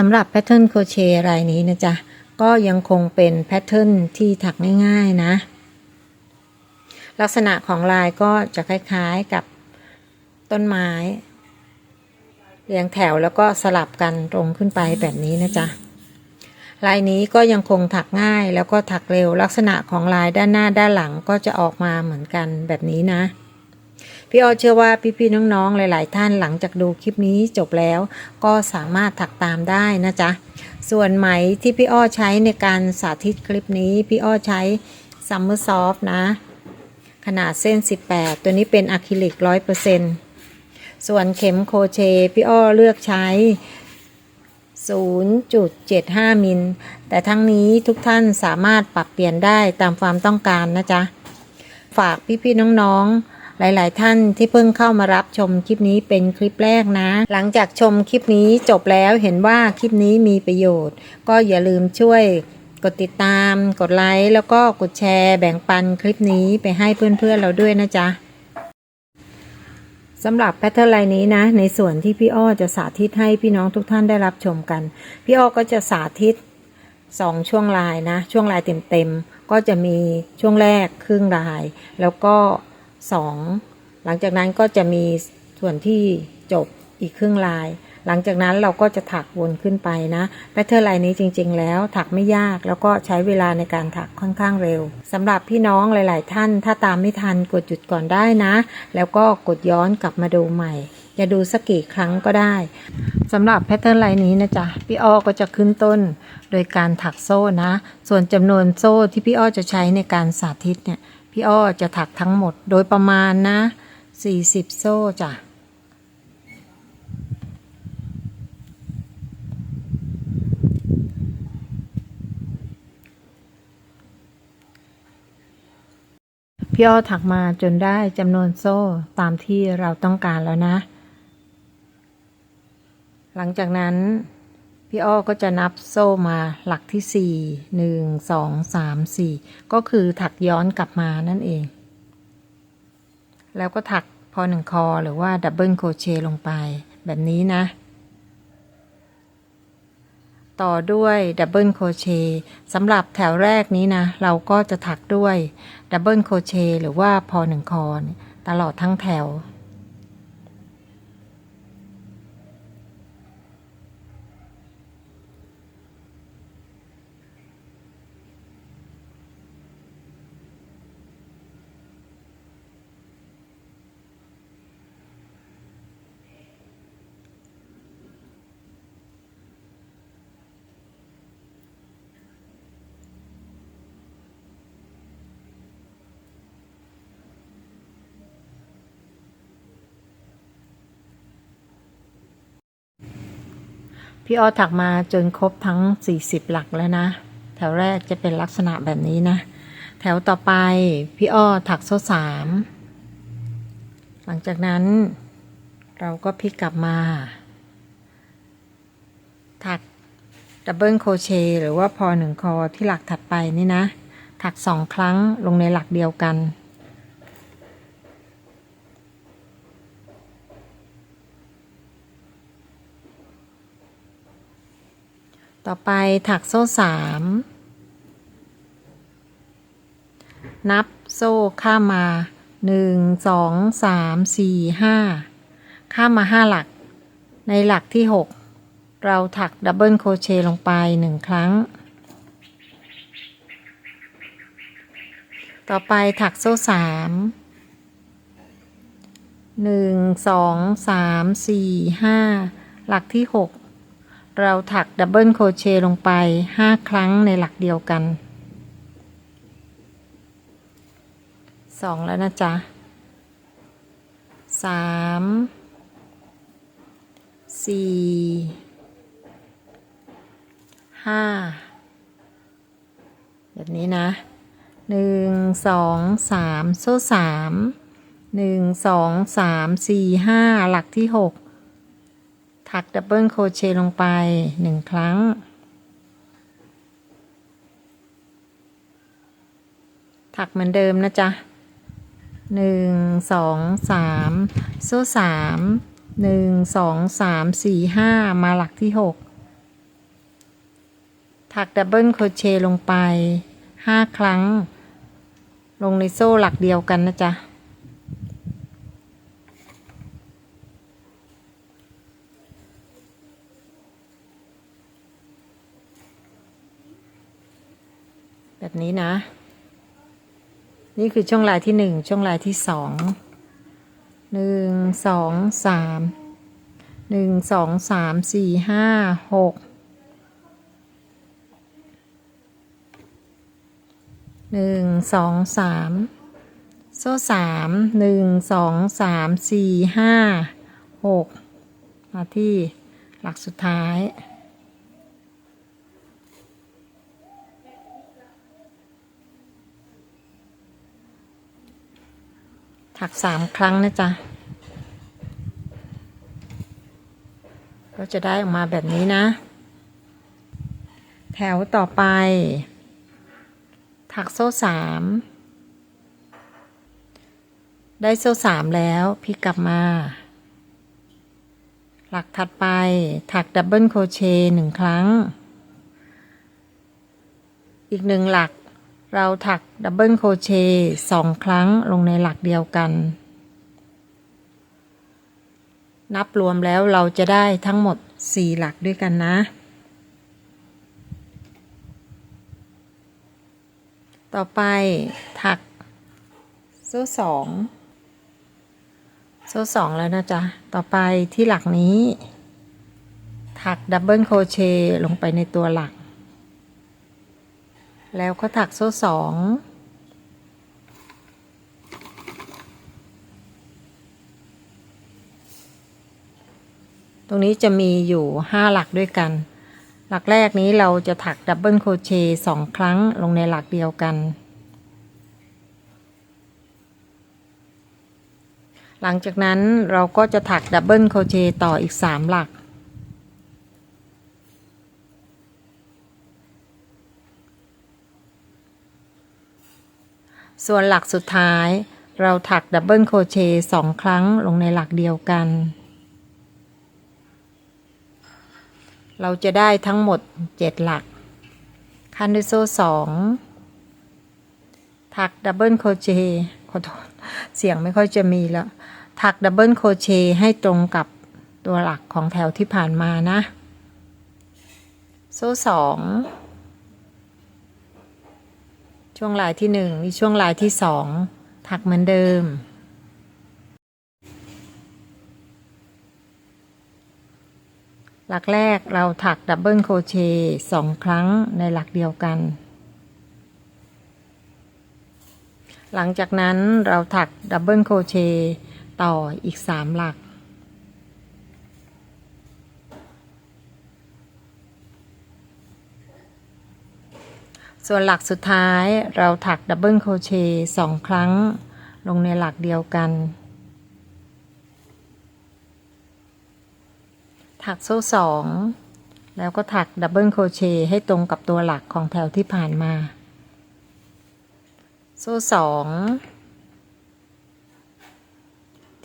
สำหรับแพทเทิร์นโคเชรายนี้นะจ๊ะ ก็ยังคงเป็นแพทเทิร์นที่ถักง่ายๆนะ ลักษณะของลายก็จะคล้ายๆกับต้นไม้ เรียงแถวแล้วก็สลับกันตรงขึ้นไปแบบนี้นะจ๊ะลายนี้ก็ยังคงถักง่ายแล้วก็ถักเร็วลักษณะของลายด้านหน้าด้านหลังก็จะออกมาเหมือนกันแบบนี้นะ พี่อ้อเชื่อว่าพี่ๆน้องๆหลาย ๆ ท่านหลังจากดูคลิปนี้จบแล้ว ก็สามารถถักตามได้นะจ๊ะส่วนไหมที่พี่อ้อใช้ในการสาธิตคลิปนี้ พี่อ้อใช้ Summer Soft นะ ขนาดเส้น 18 ตัวนี้เป็นอะคริลิก 100%ส่วนเข็มโคเชพี่อ้อเลือกใช้ 0.75 มิล แต่ทั้งนี้ทุกท่านสามารถปรับเปลี่ยนได้ตามความต้องการนะจ๊ะ ฝากพี่ๆน้องๆ หลาย ๆ ท่านที่เพิ่งเข้ามารับชมคลิปนี้เป็นคลิปแรกนะ หลังจากชมคลิปนี้จบแล้วเห็นว่าคลิปนี้มีประโยชน์ ก็อย่าลืมช่วยกดติดตาม กดไลค์แล้วก็กดแชร์แบ่งปันคลิปนี้ไปให้เพื่อน ๆ เราด้วยนะจ๊ะสำหรับแพทเทิร์นลายนี้นะ ในส่วนที่พี่อ้อจะสาธิตให้พี่น้องทุกท่านได้รับชมกัน พี่อ้อก็จะสาธิตสองช่วงลายนะ ช่วงลายเต็มๆ ก็จะมีช่วงแรกครึ่งลาย แล้วก็ สองหลังจากนั้นก็จะมีส่วนที่จบอีกครึ่งลาย หลังจากนั้นเราก็จะถักวนขึ้นไปนะแพทเทิร์นลายนี้จริง ๆ แล้วถักไม่ยากแล้วก็ใช้เวลาในการถักค่อนข้างเร็วสำหรับพี่น้องหลาย ๆ ท่าน ถ้าตามไม่ทันกดหยุดก่อนได้นะ แล้วก็กดย้อนกลับมาดูใหม่จะดูสักกี่ครั้งก็ได้สำหรับแพทเทิร์นลายนี้นะจ๊ะพี่อ้อก็จะขึ้นต้น โดยการถักโซ่นะ ส่วนจำนวนโซ่ที่พี่อ้อจะใช้ในการสาธิตเนี่ย พี่อ้อจะถักทั้งหมดโดยประมาณนะ40โซ่จ้ะพี่อ้อถักมาจนได้จำนวนโซ่ตามที่เราต้องการแล้วนะ หลังจากนั้น พี่อ้อก็จะนับโซ่มาหลักที่สี่หนึ่งสองสามสี่ก็คือถักย้อนกลับมานั่นเอง แล้วก็ถักพอหนึ่งคอหรือว่าดับเบิลโครเชต์ลงไปแบบนี้นะ ต่อด้วยดับเบิลโครเชต์สำหรับแถวแรกนี้นะ เราก็จะถักด้วยดับเบิลโครเชต์หรือว่าพอหนึ่งคอตลอดทั้งแถว พี่อ้อถักมาจนครบทั้ง 40 หลักแล้วนะ แถวแรกจะเป็นลักษณะแบบนี้นะ แถวต่อไปพี่อ้อถักโซ่สามหลังจากนั้น เราก็พลิกกลับมา ถักดับเบิลโคเชหรือว่าพอหนึ่งคอที่หลักถัดไปนี่นะ ถักสองครั้งลงในหลักเดียวกัน ต่อไปถักโซ่สามนับโซ่ข้ามมาหนึ่งสองสามสี่ห้าข้ามมาห้าหลัก ในหลักที่หกเราถักดับเบิลโคเชต์ลงไปหนึ่งครั้ง ต่อไปถักโซ่สามหนึ่งสองสามสี่ห้าหลักที่หก เราถักดับเบิลโคเชต์ลงไป 5 ครั้งในหลักเดียวกัน 2 แล้วนะจ๊ะ 3 4 5 แบบนี้นะ 1 2 3 โซ่ 3 1 2 3 4 5 หลักที่ 6 ถักดับเบิลโคเชลงไปหนึ่งครั้ง ถักเหมือนเดิมนะจ๊ะหนึ่งสองสามโซ่สามหนึ่งสองสามสี่ห้ามาหลักที่หกถักดับเบิลโคเชลงไป5ครั้ง ลงในโซ่หลักเดียวกันนะจ๊ะ แบบนี้นะ นี่คือช่วงลายที่หนึ่งช่วงลายที่สองหนึ่งสองสามหนึ่งสองสามสี่ห้าหกหนึ่งสองสามโซ่สามหนึ่งสองสามสี่ห้าหกมาที่หลักสุดท้าย ถักสามครั้งนะจ๊ะ ก็จะได้ออกมาแบบนี้นะ แถวต่อไป ถักโซ่สามได้โซ่สามแล้วพลิกกลับมา หลักถัดไปถักดับเบิลโคเชต์หนึ่งครั้ง อีกหนึ่งหลัก เราถักดับเบิลโคเชต์สองครั้งลงในหลักเดียวกัน นับรวมแล้วเราจะได้ทั้งหมด 4 หลักด้วยกันนะ ต่อไปถัก โซ่สองโซ่สองแล้วนะจ๊ะ ต่อไปที่หลักนี้ ถักดับเบิลโคเชต์ลงไปในตัวหลัก แล้วก็ถักโซ่สอง ตรงนี้จะมีอยู่ 5 หลักด้วยกัน หลักแรกนี้เราจะถักดับเบิลโคเชต์สองครั้งลงในหลักเดียวกัน หลังจากนั้นเราก็จะถักดับเบิลโคเชต์ต่ออีก 3 หลัก ส่วนหลักสุดท้ายเราถักดับเบิลโคเชต์สองครั้งลงในหลักเดียวกัน เราจะได้ทั้งหมด 7 หลัก คันด้วยโซ่สองถักดับเบิลโคเชต์ขอโทษเสียงไม่ค่อยจะมีแล้ว ถักดับเบิลโคเชต์ให้ตรงกับตัวหลักของแถวที่ผ่านมานะ โซ่สอง ช่วงลายที่หนึ่งมีช่วงลายที่สองถักเหมือนเดิม หลักแรกเราถักดับเบิลโคเชต์สองครั้งในหลักเดียวกัน หลังจากนั้นเราถักดับเบิลโคเชต์ต่ออีกสามหลัก ส่วนหลักสุดท้ายเราถักดับเบิลโคเชต์สองครั้ง ลงในหลักเดียวกัน ถักโซ่สองแล้วก็ถักดับเบิลโคเชต์ให้ตรงกับตัวหลักของแถวที่ผ่านมา โซ่สอง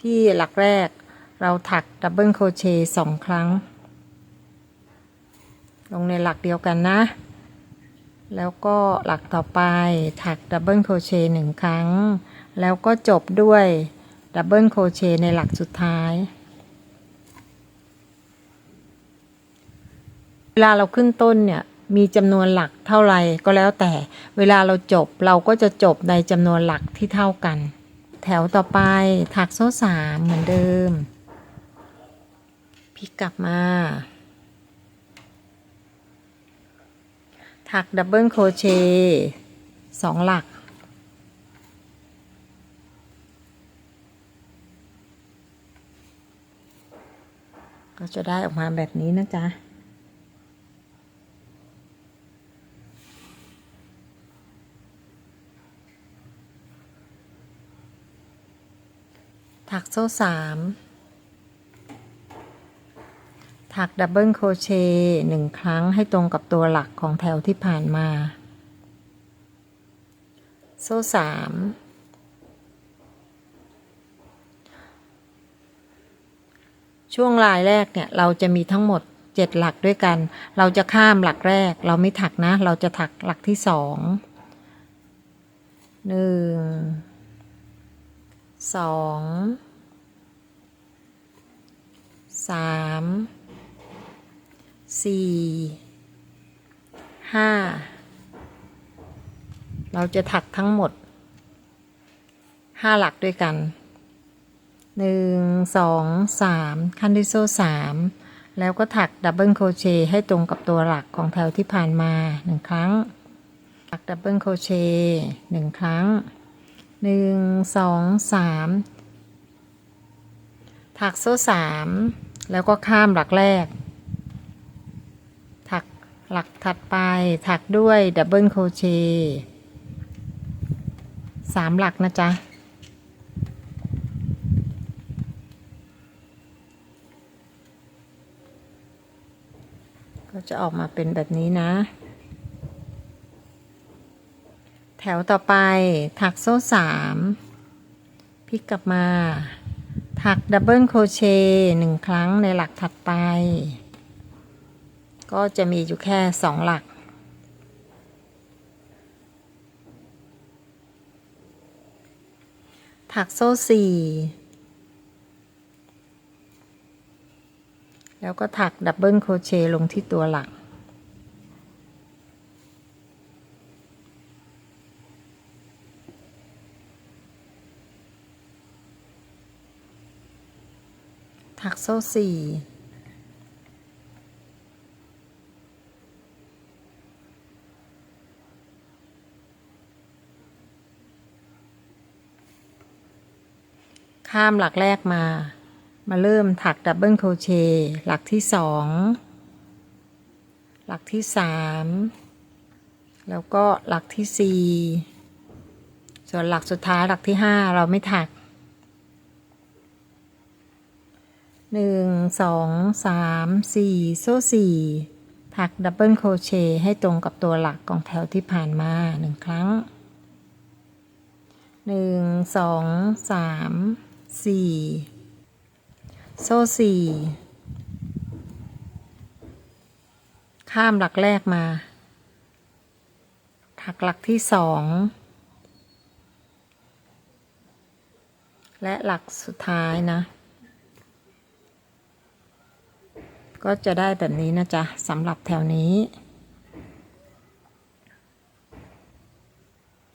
ที่หลักแรกเราถักดับเบิลโคเชต์สองครั้ง ลงในหลักเดียวกันนะ แล้วก็หลักต่อไปถักดับเบิลโครเชต์หนึ่งครั้ง แล้วก็จบด้วยดับเบิลโครเชต์ในหลักสุดท้าย เวลาเราขึ้นต้นเนี่ยมีจำนวนหลักเท่าไหร่ก็แล้วแต่ เวลาเราจบเราก็จะจบในจำนวนหลักที่เท่ากัน แถวต่อไปถักโซ่สามเหมือนเดิมพลิกกลับมา ถักดับเบิลโครเชต์สองหลัก ก็จะได้ออกมาแบบนี้นะจ๊ะถักโซ่สาม ถักดับเบิลโครเชต์หนึ่งครั้งให้ตรงกับตัวหลักของแถวที่ผ่านมา โซ่สามช่วงลายแรกเนี่ยเราจะมีทั้งหมดเจ็ดหลักด้วยกัน เราจะข้ามหลักแรก เราไม่ถักนะ เราจะถักหลักที่สองหนึ่งสองสาม สี่ห้าเราจะถักทั้งหมดห้าหลักด้วยกันหนึ่งสองสามขั้นด้วยโซ่สามแล้วก็ถักดับเบิลโคเชต์ให้ตรงกับตัวหลักของแถวที่ผ่านมาหนึ่งครั้ง ถักดับเบิลโคเชต์หนึ่งครั้งหนึ่งสองสามถักโซ่สามแล้วก็ข้ามหลักแรก หลักถัดไปถักด้วยดับเบิลโคเชต์สามหลักนะจ๊ะ ก็จะออกมาเป็นแบบนี้นะ แถวต่อไปถักโซ่สามพลิกกลับมา ถักดับเบิลโคเชต์หนึ่งครั้งในหลักถัดไป ก็จะมีอยู่แค่สองหลัก ถักโซ่สี่แล้วก็ถักดับเบิลโคเชต์ลงที่ตัวหลัก ถักโซ่สี่ ข้ามหลักแรกมา มาเริ่มถักดับเบิลโคเชต์หลักที่สองหลักที่สามแล้วก็หลักที่สี่ส่วนหลักสุดท้ายหลักที่ห้าเราไม่ถักหนึ่งสองสามสี่โซ่สี่ถักดับเบิลโคเชต์ให้ตรงกับตัวหลักของแถวที่ผ่านมาหนึ่งครั้งหนึ่งสองสาม สี่โซ่สี่ข้ามหลักแรกมา ถักหลักที่สอง และหลักสุดท้ายนะ ก็จะได้แบบนี้นะจ๊ะสำหรับแถวนี้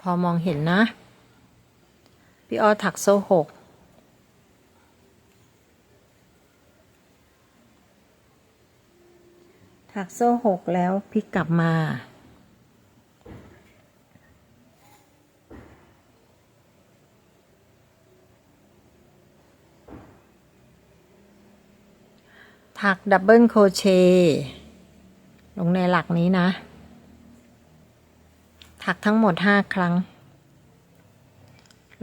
พอมองเห็นนะ พี่อ้อถักโซ่หก ถักโซ่หกแล้วพลิกกลับมา ถักดับเบิลโครเชต์ลงในหลักนี้นะ ถักทั้งหมดห้าครั้ง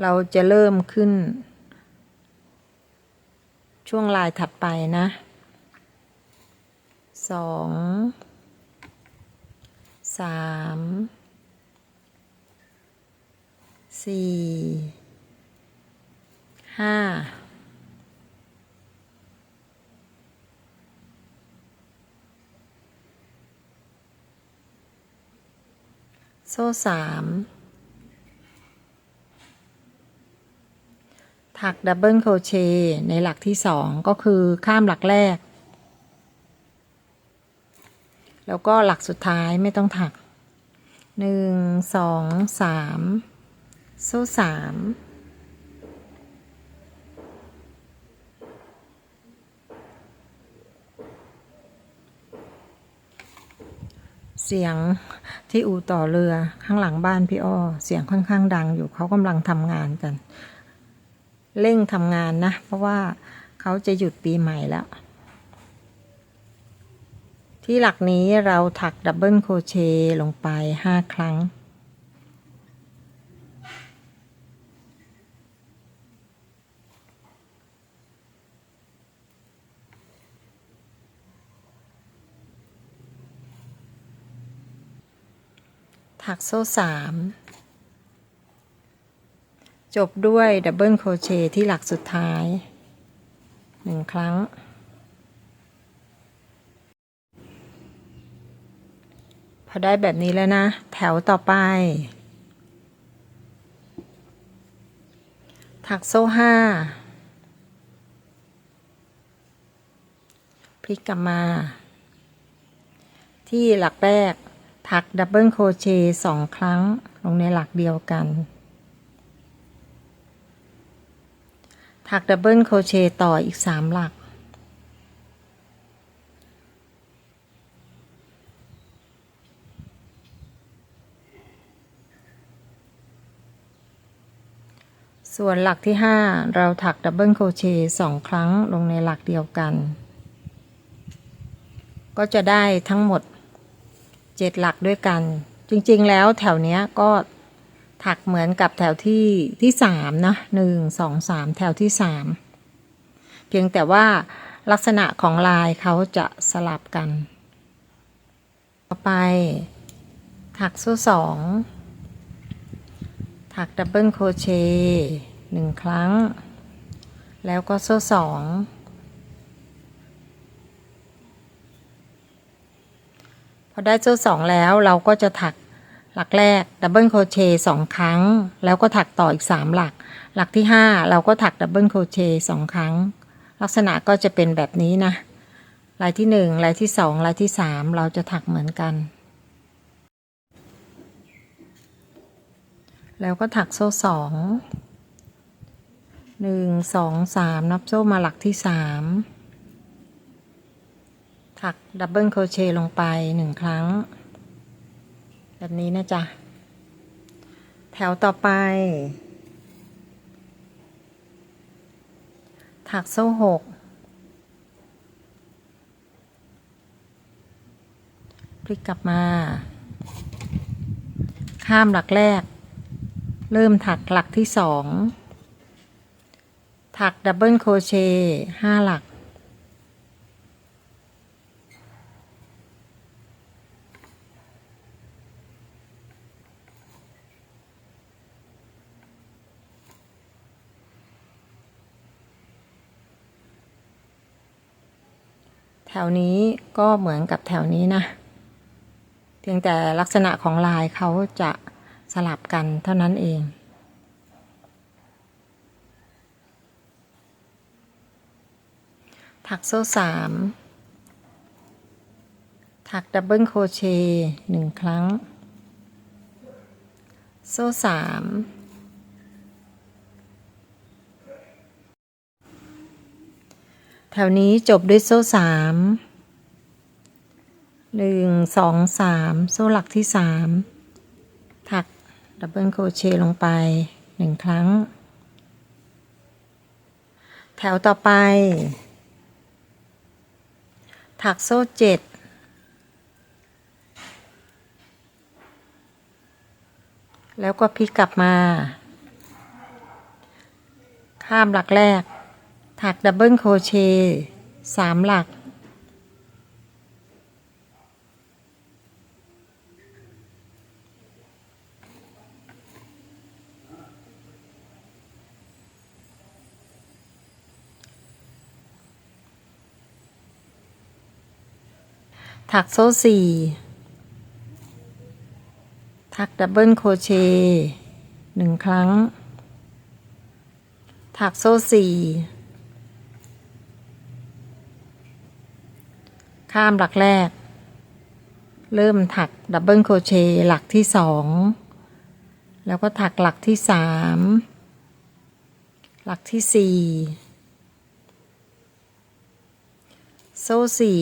เราจะเริ่มขึ้น ช่วงลายถัดไปนะ สองสามสี่ห้าโซ่สามถักดับเบิลโคเชในหลักที่สองก็คือข้ามหลักแรก แล้วก็หลักสุดท้ายไม่ต้องถักหนึ่งสองสามโซ่สามเสียงที่อู่ต่อเรือข้างหลังบ้านพี่อ้อ เสียงค่อนข้างดังอยู่เขากำลังทำงานกัน เร่งทำงานนะ เพราะว่าเขาจะหยุดปีใหม่แล้ว ที่หลักนี้เราถักดับเบิลโครเชต์ลงไปห้าครั้ง ถักโซ่สามจบด้วยดับเบิลโครเชต์ที่หลักสุดท้ายหนึ่งครั้ง อได้แบบนี้แล้วนะ แถวต่อไป ถักโซ่ห้าพลิกกลับมา ที่หลักแรก ถักดับเบิลโครเชต์สองครั้งลงในหลักเดียวกัน ถักดับเบิลโครเชต์ต่ออีกสามหลัก ส่วนหลักที่ 5 เราถักดับเบิลโคเชต์สองครั้งลงในหลักเดียวกัน ก็จะได้ทั้งหมด 7 หลักด้วยกัน จริงๆแล้วแถวเนี้ยก็ถักเหมือนกับแถวที่ที่3นะหนึ่งสองสามแถวที่ 3 เพียงแต่ว่าลักษณะของลายเขาจะสลับกัน ต่อไปถักโซ่สอง ถักดับเบิลโคเชต์หนึ่งครั้ง แล้วก็โซ่สองพอได้โซ่สองแล้วเราก็จะถักหลักแรกดับเบิลโคเชต์สองครั้ง แล้วก็ถักต่ออีกสามหลัก หลักที่ห้าเราก็ถักดับเบิลโคเชต์สองครั้ง ลักษณะก็จะเป็นแบบนี้นะลายที่หนึ่งลายที่สองลายที่สามเราจะถักเหมือนกัน แล้วก็ถักโซ่สองหนึ่งสองสามนับโซ่มาหลักที่สามถักดับเบิลโคเชต์ลงไปหนึ่งครั้ง แบบนี้นะจ๊ะ แถวต่อไป ถักโซ่หกพลิกกลับมา ข้ามหลักแรก เริ่มถักหลักที่สองถักดับเบิลโครเชต์ห้าหลัก แถวนี้ก็เหมือนกับแถวนี้นะ เพียงแต่ลักษณะของลายเขาจะ สลับกันเท่านั้นเอง ถักโซ่สามถักดับเบิลโครเชต์หนึ่งครั้ง โซ่สามแถวนี้จบด้วยโซ่สามหนึ่งสองสามโซ่หลักที่สาม ดับเบิลโครเชต์ลงไปหนึ่งครั้ง แถวต่อไป ถักโซ่เจ็ดแล้วก็พลิกกลับมา ข้ามหลักแรก ถักดับเบิลโครเชต์สามหลัก ถักโซ่สี่ถักดับเบิลโคเชหนึ่งครั้ง ถักโซ่สี่ข้ามหลักแรก เริ่มถักดับเบิลโคเชหลักที่สองแล้วก็ถักหลักที่สามหลักที่สี่โซ่สี่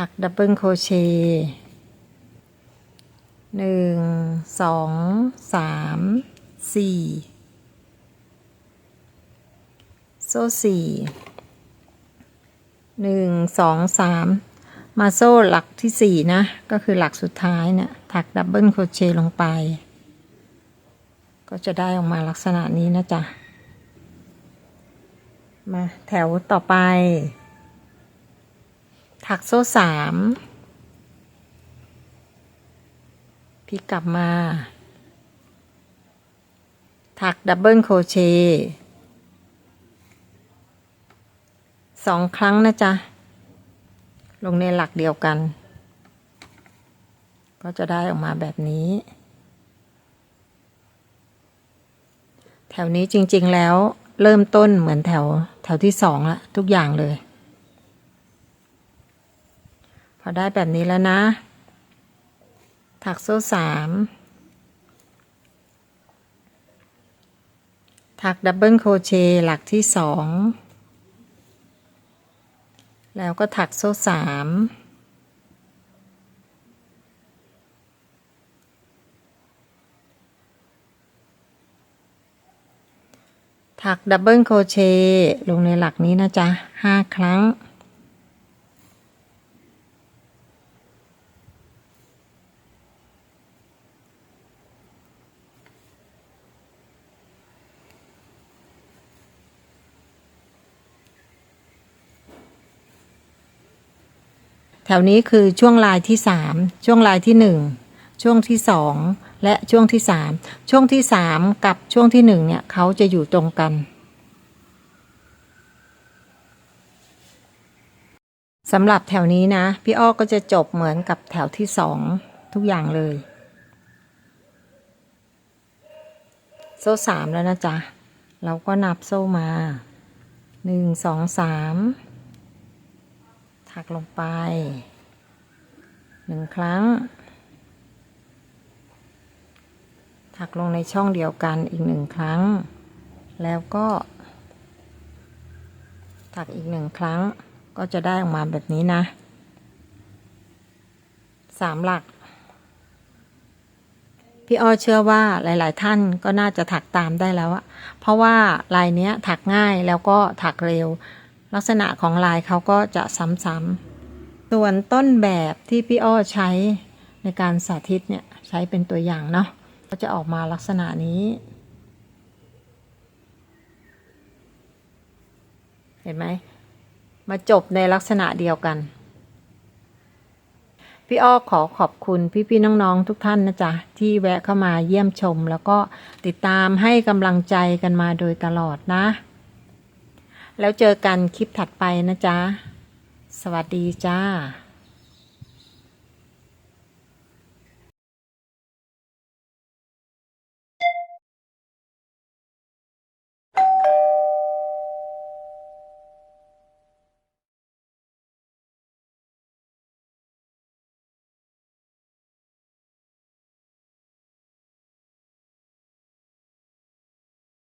ถักดับเบิลโคเชต์หนึ่งสองสามสี่โซ่สี่หนึ่งสองสามมาโซ่หลักที่สี่นะ ก็คือหลักสุดท้ายเนี่ยถักดับเบิลโคเชต์ลงไป ก็จะได้ออกมาลักษณะนี้นะจ๊ะ มาแถวต่อไป ถักโซ่สามพลิกกลับมา ถักดับเบิลโครเชต์สองครั้งนะจ๊ะ ลงในหลักเดียวกัน ก็จะได้ออกมาแบบนี้ แถวนี้จริงๆแล้วเริ่มต้นเหมือนแถวแถวที่สองละทุกอย่างเลย พอได้แบบนี้แล้วนะ ถักโซ่สามถักดับเบิลโคเชต์หลักที่สองแล้วก็ถักโซ่สามถักดับเบิลโคเชต์ลงในหลักนี้นะจ๊ะห้าครั้ง แถวนี้คือช่วงลายที่สามช่วงลายที่หนึ่งช่วงที่สองและช่วงที่สามช่วงที่สามกับช่วงที่หนึ่งเนี่ยเขาจะอยู่ตรงกันสำหรับแถวนี้นะ พี่อ้อก็จะจบเหมือนกับแถวที่สองทุกอย่างเลย โซ่สามแล้วนะจ๊ะ เราก็นับโซ่มาหนึ่งสองสาม ถักลงไปหนึ่งครั้ง ถักลงในช่องเดียวกันอีกหนึ่งครั้ง แล้วก็ ถักอีกหนึ่งครั้งก็จะได้ออกมาแบบนี้นะสามหลัก พี่อ้อเชื่อว่าหลาย ๆ ท่านก็น่าจะถักตามได้แล้วอะเพราะว่าลายเนี้ยถักง่ายแล้วก็ถักเร็ว ลักษณะของลายเขาก็จะซ้ำๆส่วนต้นแบบที่พี่อ้อใช้ในการสาธิตเนี่ยใช้เป็นตัวอย่างเนาะก็จะออกมาลักษณะนี้ เห็นไหมมาจบในลักษณะเดียวกัน พี่อ้อขอขอบคุณพี่ๆน้องๆทุกท่านนะจ๊ะ ที่แวะเข้ามาเยี่ยมชม แล้วก็ติดตามให้กำลังใจกันมาโดยตลอดนะ แล้วเจอกันคลิปถัดไปนะจ๊ะ สวัสดีจ้า